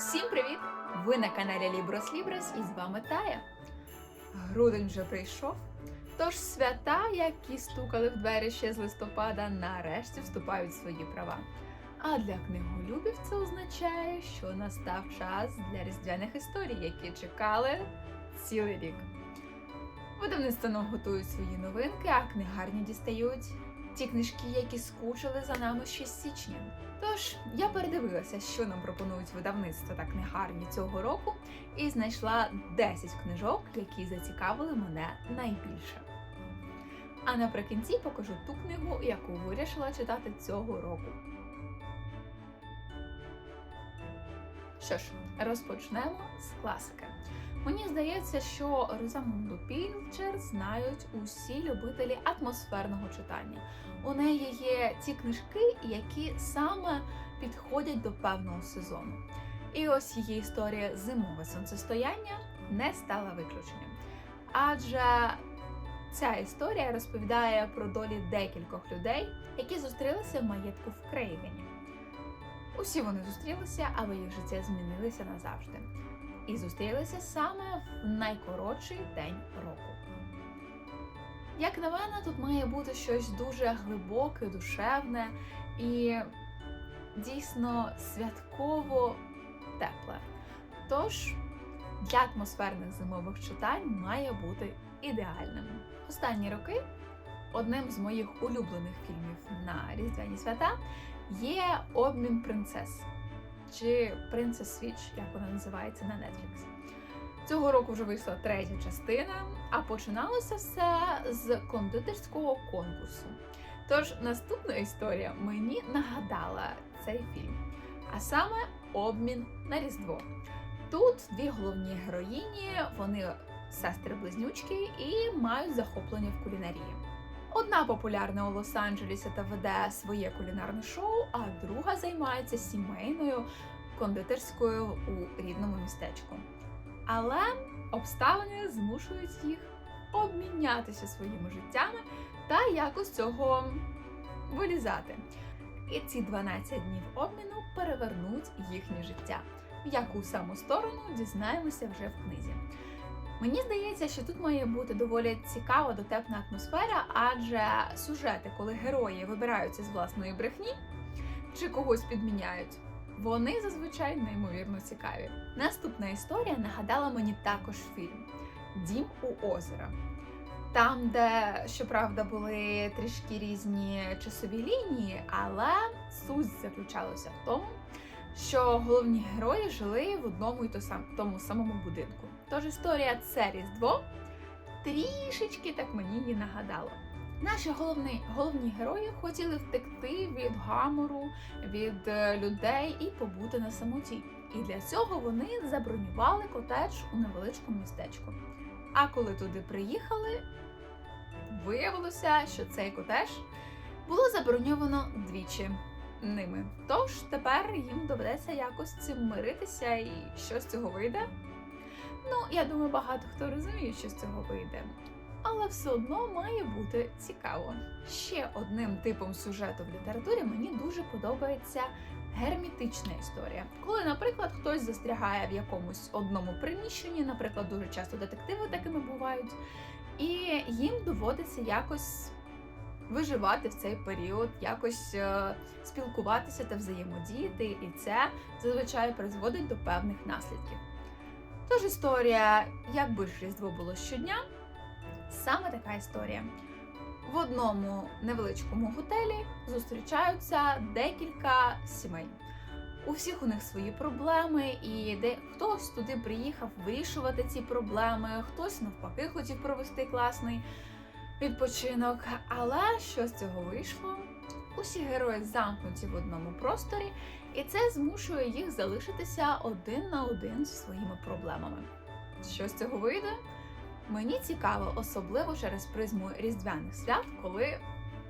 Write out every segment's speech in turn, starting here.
Всім привіт! Ви на каналі Ліброс Ліброс і з вами Тая. Грудень вже прийшов. Тож свята, які стукали в двері ще з листопада, нарешті вступають в свої права. А для книголюбів це означає, що настав час для різдвяних історій, які чекали цілий рік. Видавництво готують свої новинки, а книгарні дістають ті книжки, які скучили за нами ще з січня. Тож я передивилася, що нам пропонують видавництво та книгарні цього року, і знайшла 10 книжок, які зацікавили мене найбільше. А наприкінці покажу ту книгу, яку вирішила читати цього року. Що ж, розпочнемо з класики. Мені здається, що Розамунду Пілчер знають усі любителі атмосферного читання. У неї є ті книжки, які саме підходять до певного сезону. І ось її історія зимове сонцестояння не стала виключенням. Адже ця історія розповідає про долі декількох людей, які зустрілися в маєтку в Крейгені. Усі вони зустрілися, але їх життя змінилися назавжди. І зустрілися саме в найкоротший день року. Як на мене, тут має бути щось дуже глибоке, душевне і дійсно святково тепле. Тож для атмосферних зимових читань має бути ідеальним. Останні роки одним з моїх улюблених фільмів на Різдвяні свята є Обмін принцес чи Принцес Свіч, як вона називається на Netflix. Цього року вже вийшла третя частина, а починалося все з кондитерського конкурсу. Тож наступна історія мені нагадала цей фільм, а саме обмін на Різдво. Тут дві головні героїні, вони сестри-близнючки і мають захоплення в кулінарії. Одна популярна у Лос-Анджелесі та веде своє кулінарне шоу, а друга займається сімейною кондитерською у рідному містечку. Але обставини змушують їх обмінятися своїми життями та якось цього вилізати. І ці 12 днів обміну перевернуть їхнє життя. В яку саму сторону дізнаємося вже в книзі. Мені здається, що тут має бути доволі цікава дотепна атмосфера, адже сюжети, коли герої вибираються з власної брехні чи когось підміняють, вони зазвичай неймовірно цікаві. Наступна історія нагадала мені також фільм Дім у озера. Там, де, щоправда, були трішки різні часові лінії, але суть заключалася в тому, що головні герої жили в одному і тому самому будинку. Тож історія це Різдво трішечки так мені її нагадала. Наші головні, головні герої хотіли втекти від гамору, від е, людей і побути на самоті. І для цього вони забронювали котедж у невеличкому містечку. А коли туди приїхали, виявилося, що цей котедж було заброньовано двічі ними. Тож тепер їм доведеться якось цим миритися, і що з цього вийде. Ну, я думаю, багато хто розуміє, що з цього вийде. Але все одно має бути цікаво. Ще одним типом сюжету в літературі мені дуже подобається герметична історія. Коли, наприклад, хтось застрягає в якомусь одному приміщенні, наприклад, дуже часто детективи такими бувають, і їм доводиться якось виживати в цей період, якось е, спілкуватися та взаємодіяти, і це зазвичай призводить до певних наслідків. Тож історія, якби ж Різдво було щодня, саме така історія. В одному невеличкому готелі зустрічаються декілька сімей. У всіх у них свої проблеми, і де хтось туди приїхав вирішувати ці проблеми, хтось навпаки хотів провести класний відпочинок. Але що з цього вийшло? Усі герої замкнуті в одному просторі, і це змушує їх залишитися один на один зі своїми проблемами. Що з цього вийде? Мені цікаво, особливо через призму різдвяних свят, коли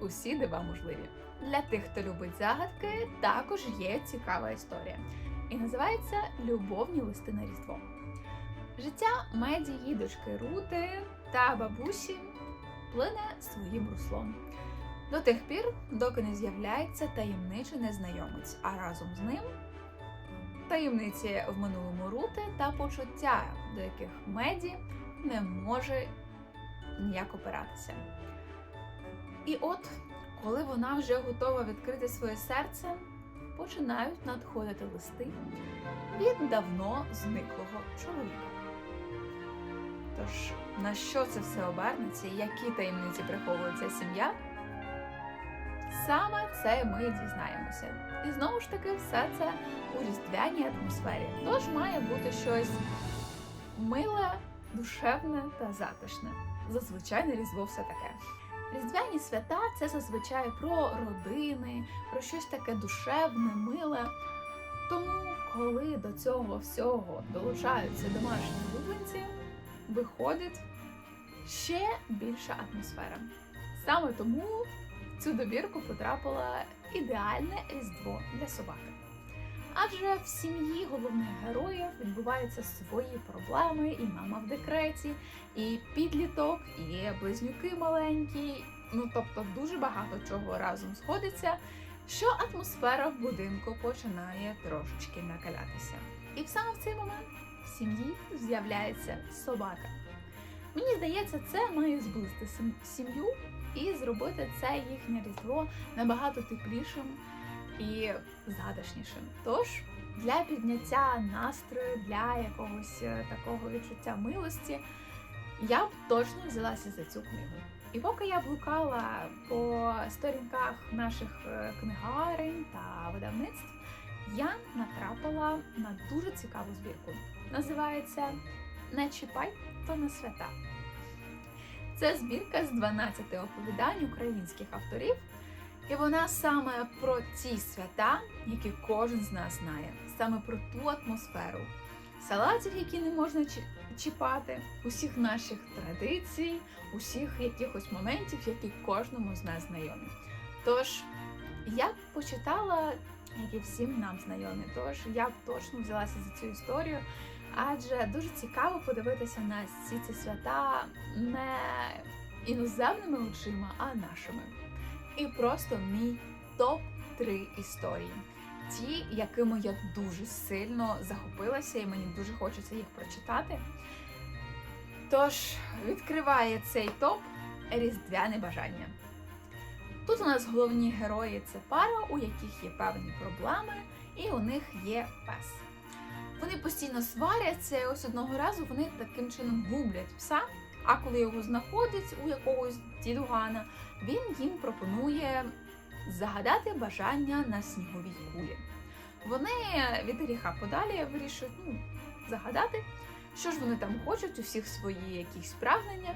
усі дива можливі. Для тих, хто любить загадки, також є цікава історія. І називається Любовні листи на Різдво. Життя меді її дочки Рути та бабусі плине своїм руслом. До тих пір, доки не з'являється таємничий незнайомець, а разом з ним таємниці в минулому Рути та почуття, до яких Меді не може ніяк опиратися. І от, коли вона вже готова відкрити своє серце, починають надходити листи від давно зниклого чоловіка. Тож, на що це все обернеться які таємниці приховує ця сім'я? Саме це ми дізнаємося. І знову ж таки, все це у різдвяній атмосфері. Тож має бути щось миле, душевне та затишне. Зазвичай на різдво все таке. Різдвяні свята це зазвичай про родини, про щось таке душевне, миле. Тому, коли до цього всього долучаються домашні улюбленці, виходить ще більша атмосфера. Саме тому цю добірку потрапила ідеальне різдво для собаки. Адже в сім'ї головних героїв відбуваються свої проблеми, і мама в декреті, і підліток, і близнюки маленькі. Ну тобто дуже багато чого разом сходиться, що атмосфера в будинку починає трошечки накалятися. І саме в цей момент в сім'ї з'являється собака. Мені здається, це має зблизити сім'ю і зробити це їхнє різдво набагато теплішим і затишнішим. Тож для підняття настрою, для якогось е, такого відчуття милості, я б точно взялася за цю книгу. І поки я блукала по сторінках наших е, книгарень та видавництв, я натрапила на дуже цікаву збірку. Називається Не чіпай, то не свята. Це збірка з 12 оповідань українських авторів, і вона саме про ті свята, які кожен з нас знає, саме про ту атмосферу салатів, які не можна чі- чіпати, усіх наших традицій, усіх якихось моментів, які кожному з нас знайомі. Тож я б почитала, які всім нам знайомі. Тож я б точно взялася за цю історію, адже дуже цікаво подивитися на всі ці свята не іноземними очима, а нашими. І просто мій топ-3 історії. Ті, якими я дуже сильно захопилася, і мені дуже хочеться їх прочитати. Тож відкриває цей топ Різдвяне бажання. Тут у нас головні герої це пара, у яких є певні проблеми, і у них є пес. Вони постійно сваряться, і ось одного разу вони таким чином гублять пса. А коли його знаходять у якогось дідугана, він їм пропонує загадати бажання на сніговій кулі. Вони від гріха подалі вирішують ну, загадати, що ж вони там хочуть, у всіх свої якісь прагнення.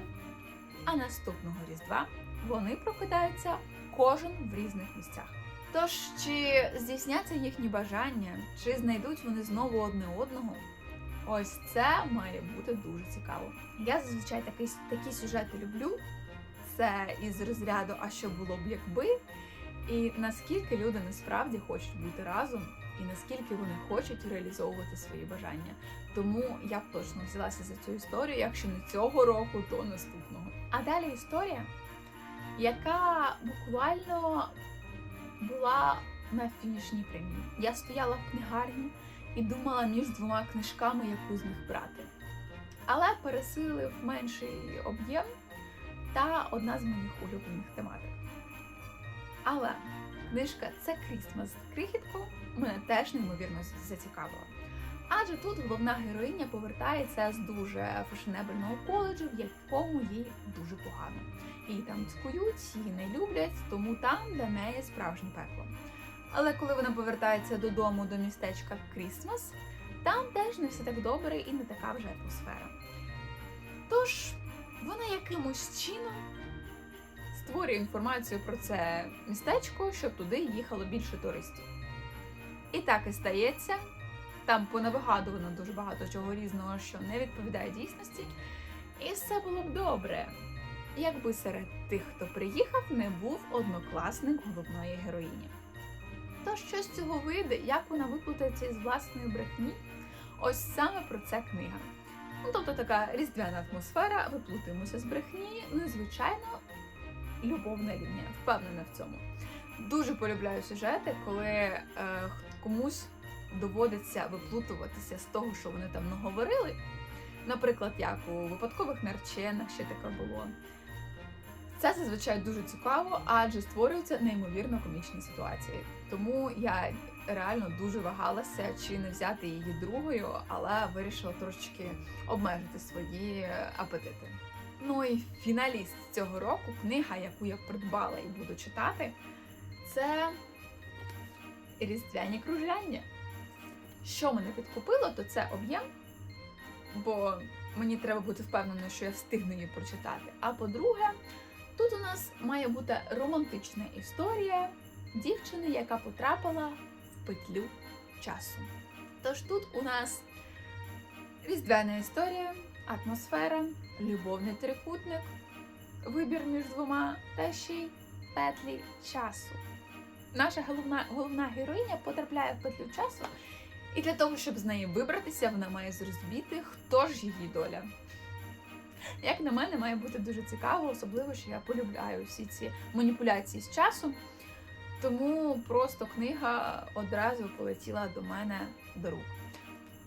А наступного різдва вони прокидаються кожен в різних місцях. Тож, чи здійсняться їхні бажання, чи знайдуть вони знову одне одного? Ось це має бути дуже цікаво. Я зазвичай такий, такі сюжети люблю. Це із розряду, а що було б якби, і наскільки люди насправді хочуть бути разом, і наскільки вони хочуть реалізовувати свої бажання. Тому я б точно взялася за цю історію, якщо не цього року, то наступного. А далі історія, яка буквально була на фінішній прямій. Я стояла в книгарні і думала між двома книжками, яку з них брати. Але пересилив менший об'єм та одна з моїх улюблених тематик. Але книжка це Крісмас крихітку мене теж неймовірно зацікавила. Адже тут головна героїня повертається з дуже фешенебельного коледжу, в якому їй дуже погано. Її там цькують, її не люблять, тому там для неї справжнє пекло. Але коли вона повертається додому до містечка Крісмас, там теж не все так добре і не така вже атмосфера. Тож вона якимось чином створює інформацію про це містечко, щоб туди їхало більше туристів. І так і стається. Там понавигадувано дуже багато чого різного, що не відповідає дійсності. І все було б добре, якби серед тих, хто приїхав, не був однокласник головної героїні. То що з цього вийде, як вона виплутається із власної брехні? Ось саме про це книга. Ну, тобто така різдвяна атмосфера, виплутуємося з брехні, ну і звичайно, любовна лінія, впевнена в цьому. Дуже полюбляю сюжети, коли е, комусь доводиться виплутуватися з того, що вони там наговорили. Наприклад, як у випадкових нареченах ще таке було. Це зазвичай дуже цікаво, адже створюються неймовірно комічні ситуації. Тому я реально дуже вагалася, чи не взяти її другою, але вирішила трошечки обмежити свої апетити. Ну і фіналіст цього року, книга, яку я придбала і буду читати, це Різдвяні кружляння. Що мене підкупило, то це об'єм, бо мені треба бути впевненою, що я встигну її прочитати. А по-друге, тут у нас має бути романтична історія дівчини, яка потрапила в петлю часу. Тож тут у нас різдвяна історія, атмосфера, любовний трикутник, вибір між двома та ще й петлі часу. Наша головна, головна героїня потрапляє в петлю часу, і для того, щоб з неї вибратися, вона має зрозуміти, хто ж її доля. Як на мене, має бути дуже цікаво, особливо, що я полюбляю всі ці маніпуляції з часом. Тому просто книга одразу полетіла до мене до рук.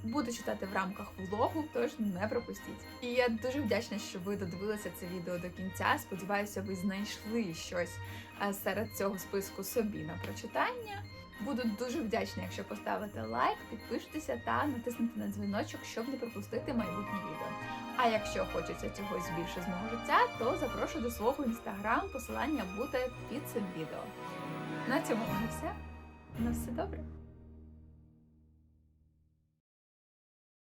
Буду читати в рамках влогу, тож не пропустіть. І я дуже вдячна, що ви додивилися це відео до кінця. Сподіваюся, ви знайшли щось е, серед цього списку собі на прочитання. Буду дуже вдячна, якщо поставите лайк, підпишетеся та натиснете на дзвіночок, щоб не пропустити майбутні відео. А якщо хочеться чогось більше з мого життя, то запрошую до свого інстаграм. Посилання буде під цим відео. На цьому все. На все добре.